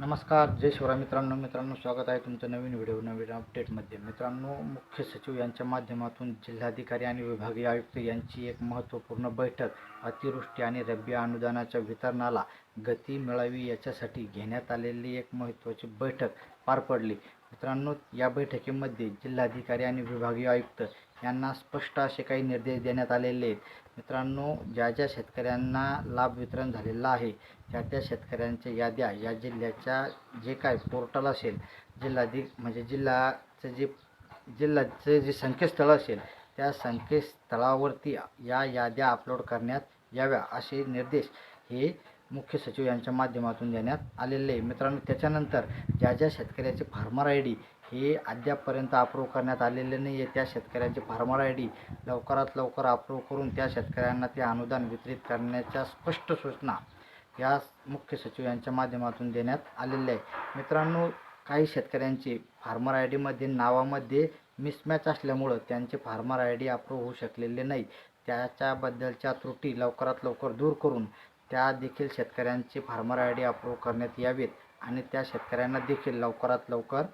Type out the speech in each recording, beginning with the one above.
नमस्कार जय शिवराय मित्रांनो. मित्रांनो स्वागत आहे तुमचं नवीन व्हिडिओ नवीन अपडेटमध्ये मित्रांनो मुख्य सचिव यांच्या माध्यमातून जिल्हाधिकारी आणि विभागीय आयुक्त यांची एक महत्त्वपूर्ण बैठक अतिवृष्टी आणि रब्बी अनुदानाच्या वितरणाला गती मिळावी याच्यासाठी घेण्यात आलेली एक महत्त्वाची बैठक पार पडली. मित्रांनो या बैठकीमध्ये जिल्हाधिकारी आणि विभागीय आयुक्त यांना स्पष्ट असे काही निर्देश देण्यात आलेले आहेत. मित्रांनो ज्या ज्या शेतकऱ्यांना लाभ वितरण झालेला आहे त्या त्या शेतकऱ्यांच्या याद्या या जिल्ह्याच्या जे काय पोर्टल असेल जिल्हाधिक म्हणजे जिल्हाचं जे जिल्ह्याचं जे संकेतस्थळ असेल त्या संकेतस्थळावरती या याद्या अपलोड करण्यात याव्या असे निर्देश हे मुख्य सचिव यांच्या माध्यमातून देण्यात आलेले आहे. मित्रांनो त्याच्यानंतर ज्या ज्या शेतकऱ्याचे फार्मर आय डी हे अद्यापपर्यंत अप्रूव्ह करण्यात आलेले नाही आहे त्या शेतकऱ्यांचे फार्मर आय डी लवकरात लवकर अप्रूव्ह करून त्या शेतकऱ्यांना ते अनुदान वितरित करण्याच्या स्पष्ट सूचना या मुख्य सचिव यांच्या माध्यमातून देण्यात आलेल्या आहे मित्रांनो काही शेतकऱ्यांचे फार्मर आय डीमध्ये नावामध्ये मिसमॅच असल्यामुळं त्यांचे फार्मर आय डी अप्रूव्ह होऊ शकलेले नाही. त्याच्याबद्दलच्या त्रुटी लवकरात लवकर दूर करून त्या देखील शेतकऱ्यांचे फार्मर आय डी अप्रूव्ह करण्यात यावेत आणि त्या शेतकऱ्यांना देखील लवकरात लवकर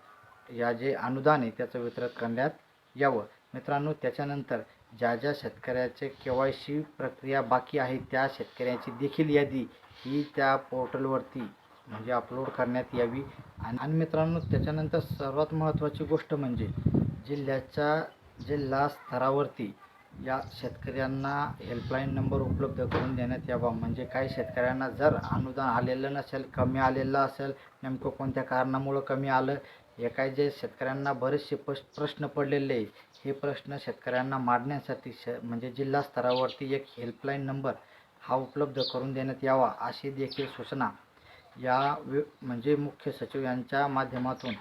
या जे अनुदान आहे त्याचं वितरण करण्यात यावं. मित्रांनो त्याच्यानंतर ज्या ज्या शेतकऱ्याचे के वाय सी प्रक्रिया बाकी आहे त्या शेतकऱ्याची देखील यादी ही त्या पोर्टलवरती म्हणजे अपलोड करण्यात यावी. आणि आणि मित्रांनो त्याच्यानंतर सर्वात महत्त्वाची गोष्ट म्हणजे जिल्ह्याच्या जिल्हा स्तरावरती या शेतकऱ्यांना हेल्पलाईन नंबर उपलब्ध करून देण्यात यावा. म्हणजे काही शेतकऱ्यांना जर अनुदान आलेलं नसेल कमी आलेलं असेल नेमकं कोणत्या कारणामुळं कमी आलं? हे काय जे शेतकऱ्यांना बरेचसे पश प्रश्न पडलेले आहे हे प्रश्न शेतकऱ्यांना मांडण्यासाठी श म्हणजे जिल्हा स्तरावरती एक हेल्पलाईन नंबर हा उपलब्ध करून देण्यात यावा अशी देखील सूचना या वि म्हणजे मुख्य सचिव यांच्या माध्यमातून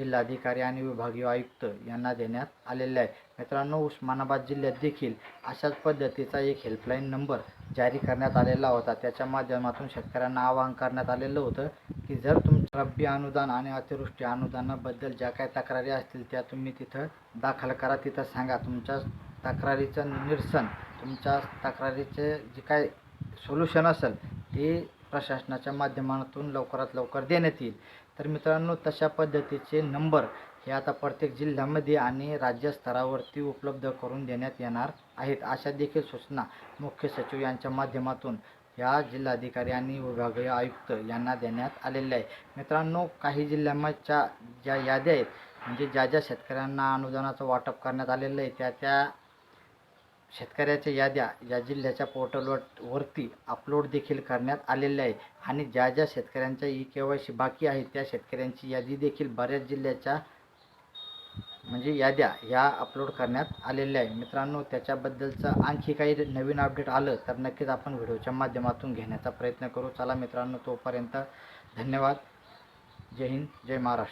जिल्हाधिकारी आणि विभागीय आयुक्त यांना देण्यात आलेले आहे. मित्रांनो उस्मानाबाद जिल्ह्यात देखील अशाच पद्धतीचा एक हेल्पलाईन नंबर जारी करण्यात आलेला होता. त्याच्या माध्यमातून शेतकऱ्यांना आवाहन करण्यात आलेलं होतं की जर तुमच्या रब्बी अनुदान आणि अतिवृष्टी अनुदानाबद्दल ज्या काही तक्रारी असतील त्या तुम्ही तिथं दाखल करा. तिथं सांगा. तुमच्या तक्रारीचं निरसन तुमच्या तक्रारीचे जे काय सोल्युशन असेल ते प्रशासनाच्या माध्यमातून लवकरात लवकर देण्यात येईल. तर मित्रांनो तशा पद्धतीचे नंबर हे आता प्रत्येक जिल्ह्यामध्ये आणि राज्यस्तरावरती उपलब्ध करून देण्यात येणार आहेत. अशा देखील सूचना मुख्य सचिव यांच्या माध्यमातून या जिल्हाधिकारी आणि विभागीय आयुक्त यांना देण्यात आलेल्या आहे मित्रांनो काही जिल्ह्यांच्या ज्या याद्या आहेत म्हणजे ज्या ज्या शेतकऱ्यांना अनुदानाचं वाटप करण्यात आलेलं आहे त्या त्या शेतकऱ्याच्या याद्या या जिल्ह्याच्या पोर्टलवर वरती अपलोड देखील करण्यात आलेल्या आहे आणि ज्या ज्या शेतकऱ्यांच्या ई के वाय सी बाकी आहे त्या शेतकऱ्यांची यादी देखील बऱ्याच जिल्ह्याच्या म्हणजे याद्या ह्या अपलोड करण्यात आलेल्या आहे मित्रांनो त्याच्याबद्दलचं आणखी काही नवीन अपडेट आलं तर नक्कीच आपण व्हिडिओच्या माध्यमातून घेण्याचा प्रयत्न करू. चला मित्रांनो तोपर्यंत धन्यवाद. जय हिंद जय महाराष्ट्र.